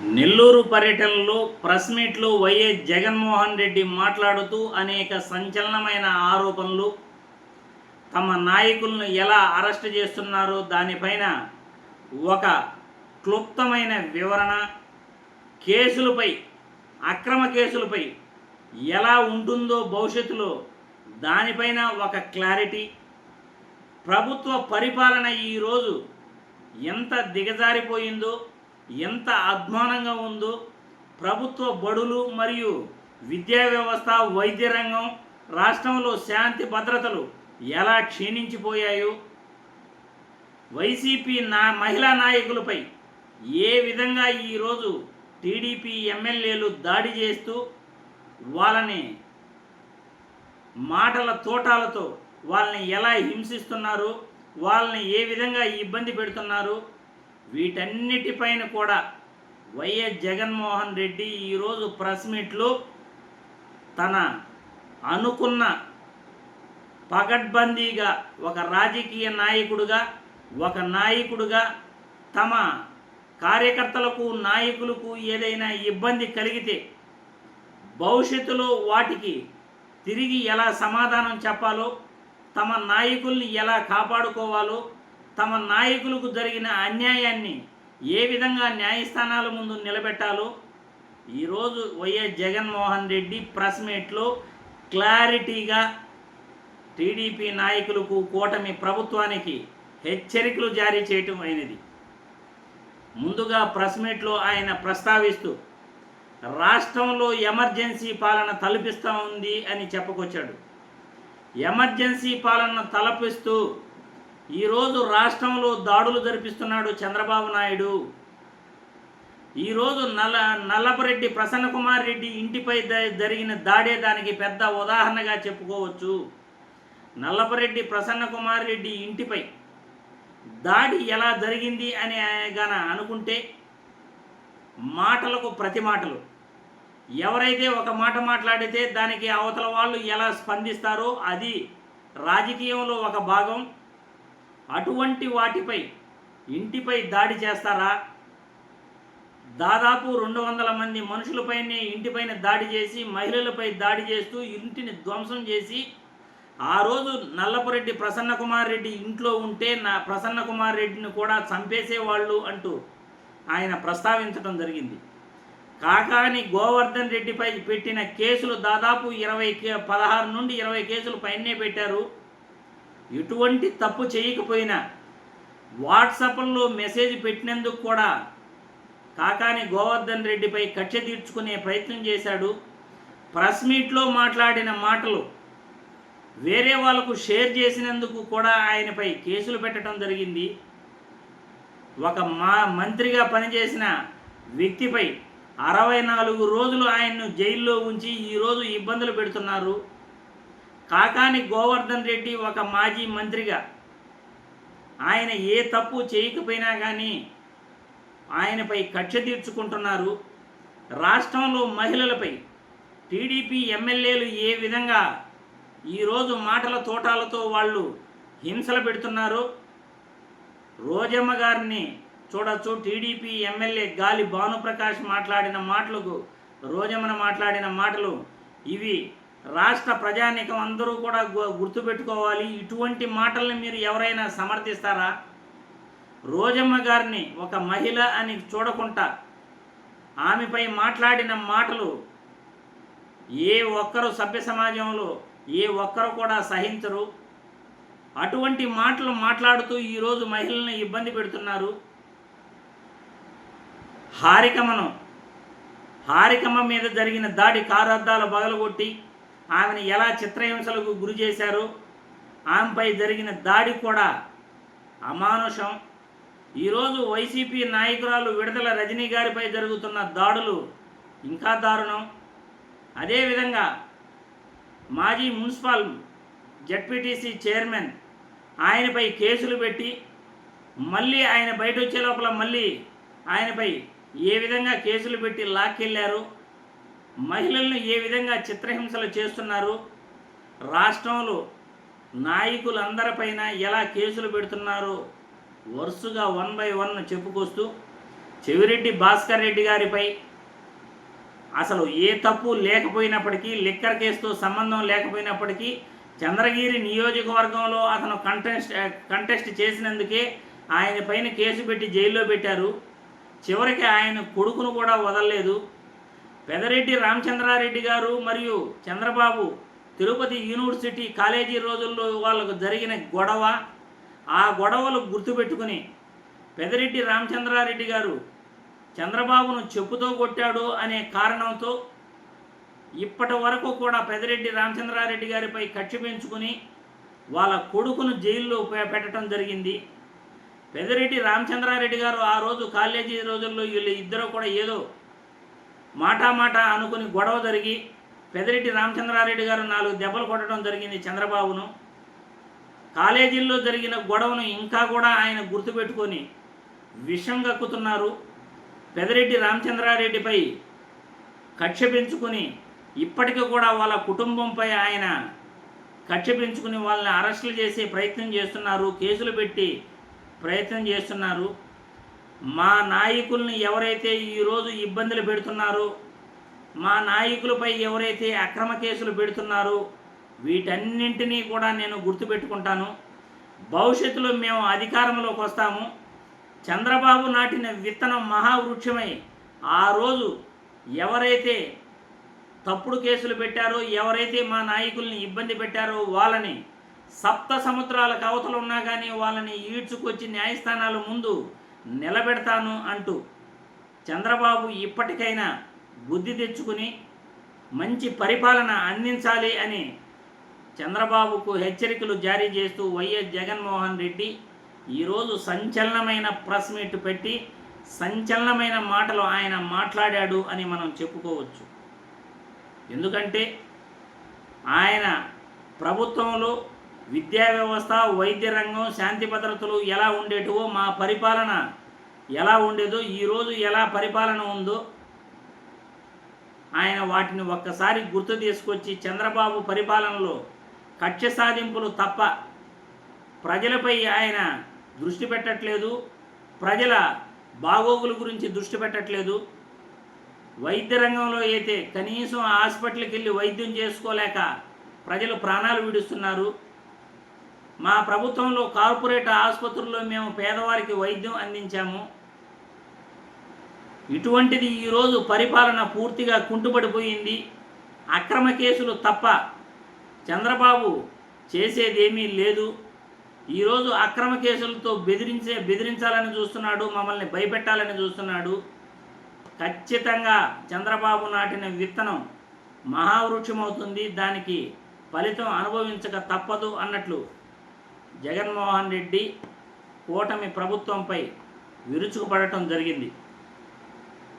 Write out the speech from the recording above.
నెల్లూరు పర్యటనలో ప్రెస్ మీట్లో వైఎస్ జగన్మోహన్ రెడ్డి మాట్లాడుతూ అనేక సంచలనమైన ఆరోపణలు. తమ నాయకులను ఎలా అరెస్ట్ చేస్తున్నారో దానిపైన ఒక క్లుప్తమైన వివరణ. కేసులపై అక్రమ కేసులపై ఎలా ఉంటుందో భవిష్యత్తులో దానిపైన ఒక క్లారిటీ. ప్రభుత్వ పరిపాలన ఈరోజు ఎంత దిగజారిపోయిందో ఎంత అధ్వానంగా ఉందో ప్రభుత్వ బడులు మరియు విద్యా వ్యవస్థ వైద్య రంగం రాష్ట్రంలో శాంతి భద్రతలు ఎలా క్షీణించిపోయాయో వైసీపీ నా మహిళా నాయకులపై ఏ విధంగా ఈరోజు టీడీపీ ఎమ్మెల్యేలు దాడి చేస్తూ వాళ్ళని మాటల తోటాలతో వాళ్ళని ఎలా హింసిస్తున్నారు వాళ్ళని ఏ విధంగా ఇబ్బంది పెడుతున్నారు వీటన్నిటిపైన కూడా వైఎస్ జగన్మోహన్ రెడ్డి ఈరోజు ప్రెస్ మీట్లో తన అనుకున్న పగడ్బందీగా ఒక రాజకీయ నాయకుడుగా ఒక నాయకుడుగా తమ కార్యకర్తలకు నాయకులకు ఏదైనా ఇబ్బంది కలిగితే భవిష్యత్తులో వాటికి తిరిగి ఎలా సమాధానం చెప్పాలో తమ నాయకుల్ని ఎలా కాపాడుకోవాలో తమ నాయకులకు జరిగిన అన్యాయాన్ని ఏ విధంగా న్యాయస్థానాల ముందు నిలబెట్టాలో ఈరోజు వైఎస్ జగన్మోహన్ రెడ్డి ప్రెస్ మీట్లో క్లారిటీగా టీడీపీ నాయకులకు కూటమి ప్రభుత్వానికి హెచ్చరికలు జారీ చేయటం అయినది. ముందుగా ప్రెస్ మీట్లో ఆయన ప్రస్తావిస్తూ రాష్ట్రంలో ఎమర్జెన్సీ పాలన తలపిస్తూ ఉంది అని చెప్పుకొచ్చాడు. ఎమర్జెన్సీ పాలన తలపిస్తూ ఈరోజు రాష్ట్రంలో దాడులు జరిపిస్తున్నాడు చంద్రబాబు నాయుడు. ఈరోజు నల్ల నల్లపరెడ్డి ప్రసన్న కుమార్ రెడ్డి ఇంటిపై జరిగిన దాడే దానికి పెద్ద ఉదాహరణగా చెప్పుకోవచ్చు. నల్లపరెడ్డి ప్రసన్న కుమార్ రెడ్డి ఇంటిపై దాడి ఎలా జరిగింది అని గన అనుకుంటే మాటలకు ప్రతి మాటలు ఎవరైతే ఒక మాట మాట్లాడితే దానికి అవతల వాళ్ళు ఎలా స్పందిస్తారో అది రాజకీయంలో ఒక భాగం. అటువంటి వాటిపై ఇంటిపై దాడి చేస్తారా? దాదాపు రెండు వందల మంది మనుషులపైనే ఇంటిపైన దాడి చేసి మహిళలపై దాడి చేస్తూ ఇంటిని ధ్వంసం చేసి ఆ రోజు నల్లపురెడ్డి ప్రసన్న కుమార్ రెడ్డి ఇంట్లో ఉంటే నా ప్రసన్న కుమార్ రెడ్డిని కూడా చంపేసేవాళ్ళు అంటూ ఆయన ప్రస్తావించడం జరిగింది. కాకాని గోవర్ధన్ రెడ్డిపై పెట్టిన కేసులు దాదాపు ఇరవై కే- పదహారు నుండి ఇరవై కేసులు పైనే పెట్టారు. ఎటువంటి తప్పు చేయకపోయినా వాట్సాప్లో మెసేజ్ పెట్టినందుకు కూడా కాకాని గోవర్ధన్ రెడ్డిపై కక్ష తీర్చుకునే ప్రయత్నం చేశాడు. ప్రెస్ మీట్లో మాట్లాడిన మాటలు వేరే వాళ్ళకు షేర్ చేసినందుకు కూడా ఆయనపై కేసులు పెట్టడం జరిగింది. ఒక మా మంత్రిగా పనిచేసిన వ్యక్తిపై అరవై నాలుగు రోజులు ఆయన్ను జైల్లో ఉంచి ఈరోజు ఇబ్బందులు పెడుతున్నారు. కాకాని గోవర్ధన్ రెడ్డి ఒక మాజీ మంత్రిగా. ఆయన ఏ తప్పు చేయకపోయినా కానీ ఆయనపై కక్ష తీర్చుకుంటున్నారు. రాష్ట్రంలో మహిళలపై టీడీపీ ఎమ్మెల్యేలు ఏ విధంగా ఈరోజు మాటల తోటాలతో వాళ్ళు హింసలు పెడుతున్నారు రోజమ్మ గారిని చూడొచ్చు. టీడీపీ ఎమ్మెల్యే గాలి భానుప్రకాష్ మాట్లాడిన మాటలకు రోజమ్మన మాట్లాడిన మాటలు ఇవి. రాష్ట్ర ప్రజానీకం అందరూ కూడా గుర్తుపెట్టుకోవాలి. ఇటువంటి మాటల్ని మీరు ఎవరైనా సమర్థిస్తారా? రోజమ్మ గారిని ఒక మహిళ అని చూడకుండా ఆమెపై మాట్లాడిన మాటలు ఏ ఒక్కరు సభ్య సమాజంలో ఏ ఒక్కరు కూడా సహించరు. అటువంటి మాటలు మాట్లాడుతూ ఈరోజు మహిళల్ని ఇబ్బంది పెడుతున్నారు. హారికమను హారికమ్మ మీద జరిగిన దాడి కారద్దాలు బగలగొట్టి ఆమెను ఎలా చిత్రహింసలకు గురి చేశారో ఆమెపై జరిగిన దాడి కూడా అమానుషం. ఈరోజు వైసీపీ నాయకురాలు విడుదల రజనీ గారిపై జరుగుతున్న దాడులు ఇంకా దారుణం. అదేవిధంగా మాజీ మున్సిపల్ జడ్పీటీసీ చైర్మన్ ఆయనపై కేసులు పెట్టి మళ్ళీ ఆయన బయట వచ్చే లోపల మళ్ళీ ఆయనపై ఏ విధంగా కేసులు పెట్టి లాక్కెళ్ళారు మహిళలను ఏ విధంగా చిత్రహింసలు చేస్తున్నారు? రాష్ట్రంలో నాయకులందరిపైన ఎలా కేసులు పెడుతున్నారో? వరుసగా వన్ బై వన్ చెప్పుకొస్తూ చెవిరెడ్డి భాస్కర్ రెడ్డి గారిపై అసలు ఏ తప్పు లేకపోయినప్పటికీ లిక్కర్ కేసుతో సంబంధం లేకపోయినప్పటికీ చంద్రగిరి నియోజకవర్గంలో అతను కంటెస్ట్ కంటెస్ట్ చేసినందుకే ఆయన పైన కేసు పెట్టి జైల్లో పెట్టారు. చివరికి ఆయన కొడుకును కూడా వదలలేదు. పెదరెడ్డి రామచంద్రారెడ్డి గారు మరియు చంద్రబాబు తిరుపతి యూనివర్సిటీ కాలేజీ రోజుల్లో వాళ్ళకు జరిగిన గొడవ ఆ గొడవలు గుర్తుపెట్టుకుని పెదరెడ్డి రామచంద్రారెడ్డి గారు చంద్రబాబును చెప్పుతో కొట్టాడు అనే కారణంతో ఇప్పటి వరకు కూడా పెదరెడ్డి రామచంద్రారెడ్డి గారిపై కక్ష పెంచుకుని వాళ్ళ కొడుకును జైల్లో పెట్టడం జరిగింది. పెదరెడ్డి రామచంద్రారెడ్డి గారు ఆ రోజు కాలేజీ రోజుల్లో వీళ్ళు ఇద్దరు కూడా ఏదో మాట అనుకుని గొడవ జరిగి పెదిరెడ్డి రామచంద్రారెడ్డి గారు నాలుగు దెబ్బలు కొట్టడం జరిగింది చంద్రబాబును. కాలేజీల్లో జరిగిన గొడవను ఇంకా కూడా ఆయన గుర్తుపెట్టుకొని విషం కక్కుతున్నారు పెదిరెడ్డి రామచంద్రారెడ్డిపై కక్ష పెంచుకుని ఇప్పటికీ కూడా వాళ్ళ కుటుంబంపై ఆయన కక్ష పెంచుకుని వాళ్ళని అరెస్టులు చేసే ప్రయత్నం చేస్తున్నారు కేసులు పెట్టి ప్రయత్నం చేస్తున్నారు. మా నాయకుల్ని ఎవరైతే ఈరోజు ఇబ్బందులు పెడుతున్నారో మా నాయకులపై ఎవరైతే అక్రమ కేసులు పెడుతున్నారో వీటన్నింటినీ కూడా నేను గుర్తుపెట్టుకుంటాను. భవిష్యత్తులో మేము అధికారంలోకి వస్తాము. చంద్రబాబు నాటిన విత్తనం మహావృక్షమై. ఆ రోజు ఎవరైతే తప్పుడు కేసులు పెట్టారో ఎవరైతే మా నాయకుల్ని ఇబ్బంది పెట్టారో వాళ్ళని సప్త సముద్రాల కవతలు ఉన్నా కానీ వాళ్ళని ఈడ్చుకొచ్చి న్యాయస్థానాల ముందు నిలబెడతాను అంటూ చంద్రబాబు ఇప్పటికైనా బుద్ధి తెచ్చుకుని మంచి పరిపాలన అందించాలి అని చంద్రబాబుకు హెచ్చరికలు జారీ చేస్తూ వైఎస్ జగన్మోహన్ రెడ్డి ఈరోజు సంచలనమైన ప్రెస్ మీట్ పెట్టి సంచలనమైన మాటలు ఆయన మాట్లాడాడు అని మనం చెప్పుకోవచ్చు. ఎందుకంటే ఆయన ప్రభుత్వంలో విద్యా వ్యవస్థ వైద్య రంగం శాంతి భద్రతలు ఎలా ఉండేటివో మా పరిపాలన ఎలా ఉండేదో ఈరోజు ఎలా పరిపాలన ఉందో ఆయన వాటిని ఒక్కసారి గుర్తు తీసుకొచ్చి చంద్రబాబు పరిపాలనలో కక్ష సాధింపులు తప్ప ప్రజలపై ఆయన దృష్టి పెట్టట్లేదు ప్రజల బాగోగుల గురించి దృష్టి పెట్టట్లేదు. వైద్య రంగంలో అయితే కనీసం హాస్పిటల్కి వెళ్ళి వైద్యం చేసుకోలేక ప్రజలు ప్రాణాలు విడుస్తున్నారు. మా ప్రభుత్వంలో కార్పొరేట్ ఆసుపత్రుల్లో మేము పేదవారికి వైద్యం అందించాము. ఇటువంటిది ఈరోజు పరిపాలన పూర్తిగా కుంటుపడిపోయింది. అక్రమ కేసులు తప్ప చంద్రబాబు చేసేదేమీ లేదు. ఈరోజు అక్రమ కేసులతో బెదిరించే బెదిరించాలని చూస్తున్నాడు మమ్మల్ని భయపెట్టాలని చూస్తున్నాడు. ఖచ్చితంగా చంద్రబాబు నాటిన విత్తనం మహావృక్షమవుతుంది. దానికి ఫలితం అనుభవించక తప్పదు అన్నట్లు జగన్మోహన్ రెడ్డి కూటమి ప్రభుత్వంపై విరుచుకుపడటం జరిగింది.